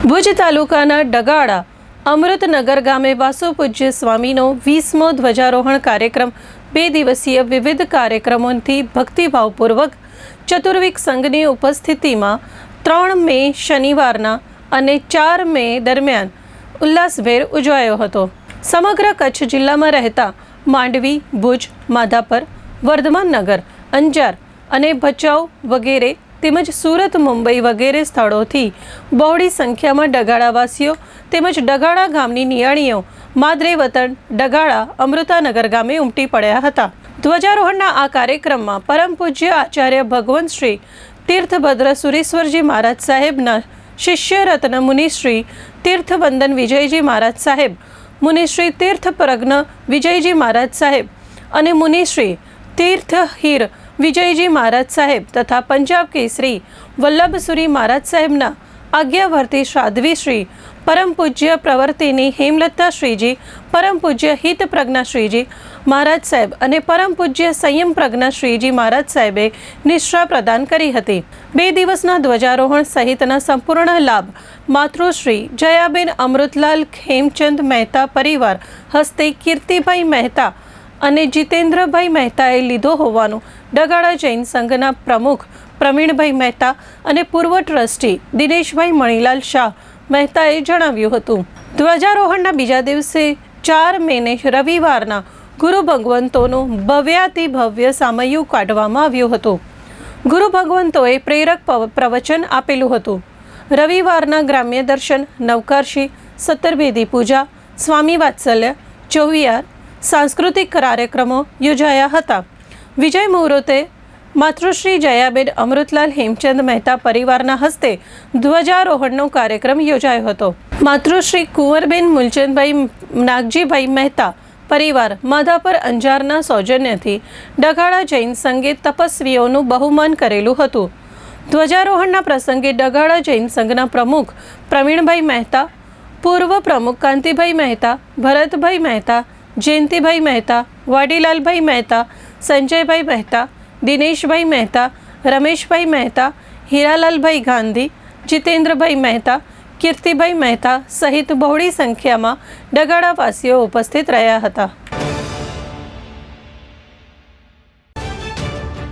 ભુજ તાલુકાના ડગાળા અમૃતનગર ગામે વાસુપૂજ્ય સ્વામીનો વીસમો ધ્વજારોહણ કાર્યક્રમ બે દિવસીય વિવિધ કાર્યક્રમોથી ભક્તિભાવપૂર્વક ચતુર્વિક સંઘની ઉપસ્થિતિમાં ત્રણ મે શનિવારના અને ચાર મે દરમિયાન ઉલ્લાસભેર ઉજવાયો હતો. સમગ્ર કચ્છ જિલ્લામાં રહેતા માંડવી, ભુજ, માધાપર, વર્ધમાન નગર, અંજાર અને ભચાઉ વગેરે તેમજ સુરત, મુંબઈ વગેરે સ્થળોથી બહોળી સંખ્યામાં ડગાળાવાસીઓ તેમજ ડગાળા ગામની નિયાણીઓ માદરે વતન, ડગાળા અમૃતાનગર ગામે ઉમટી પડ્યા હતા. ધ્વજારોહણના આ કાર્યક્રમમાં પરમ પૂજ્ય આચાર્ય ભગવંત શ્રી તીર્થભદ્ર સુરેશ્વરજી મહારાજ સાહેબના શિષ્ય રત્ન મુનિશ્રી તીર્થવંદન વિજયજી મહારાજ સાહેબ મુનિશ્રી તીર્થ પ્રજ્ઞ વિજયજી મહારાજ સાહેબ અને મુનિશ્રી તીર્થ હીર વિજયજી મહારાજ સાહેબ તથા પંજાબ કેસરી વલ્લભસુરી મહારાજ સાહેબના આજ્ઞાવર્તી સાધ્વી શ્રી પરમ પૂજ્ય પ્રવર્તિની હેમલતા શ્રીજી, પરમ પૂજ્ય હિત પ્રજ્ઞા શ્રીજી મહારાજ સાહેબ અને પરમ પૂજ્ય સંયમ પ્રજ્ઞા શ્રીજી મહારાજ સાહેબે નિષ્ઠા પ્રદાન કરી હતી. બે દિવસના ધ્વજારોહણ સહિતના સંપૂર્ણ લાભ માતૃશ્રી જયાબેન અમૃતલાલ ખેમચંદ મહેતા પરિવાર હસ્તે કીર્તિભાઈ મહેતા અને જીતેન્દ્રભાઈ મહેતાએ લીધો હોવાનું ડગાળા જૈન સંઘના પ્રમુખ પ્રવીણભાઈ મહેતા અને પૂર્વ ટ્રસ્ટી દિનેશભાઈ મણીલાલ શાહ મહેતાએ જણાવ્યું હતું. ધ્વજારોહણના બીજા દિવસે ચાર મેને રવિવારના ગુરુ ભગવંતોનું ભવ્યાતિ ભવ્ય સામયું કાઢવામાં આવ્યું હતું. ગુરુ ભગવંતોએ પ્રેરક પ્રવચન આપેલું હતું. રવિવારના ગ્રામ્ય દર્શન, નવકારશી સત્તરભેદી પૂજા, સ્વામી વાત્સલ્ય, ચોવિયાર સાંસ્કૃતિક કાર્યક્રમો યોજાયા હતા. વિજય મુહૂર્તે માતૃશ્રી જયાબેન અમૃતલાલ હેમચંદ મહેતા પરિવારના હસ્તે ધ્વજારોહણનો કાર્યક્રમ યોજાયો હતો. માતૃશ્રી કુંવરબેન મૂલચંદભાઈ નાગજીભાઈ મહેતા પરિવાર માધાપર અંજારના સૌજન્યથી ડગાળા જૈન સંઘે તપસ્વીઓનું બહુમાન કરેલું હતું. ધ્વજારોહણના પ્રસંગે ડગાળા જૈન સંઘના પ્રમુખ પ્રવીણભાઈ મહેતા, પૂર્વ પ્રમુખ કાંતિભાઈ મહેતા, ભરતભાઈ મહેતા જયંતિભાઈ મહેતા, વાડીલાલભાઈ મહેતા, સંજયભાઈ મહેતા, દિનેશભાઈ મહેતા, રમેશભાઈ મહેતા, હીરાલાલભાઈ ગાંધી, જીતેન્દ્રભાઈ મહેતા, કીર્તિભાઈ મહેતા સહિત બહોળી સંખ્યામાં ડગાડાવાસીઓ ઉપસ્થિત રહ્યા હતા.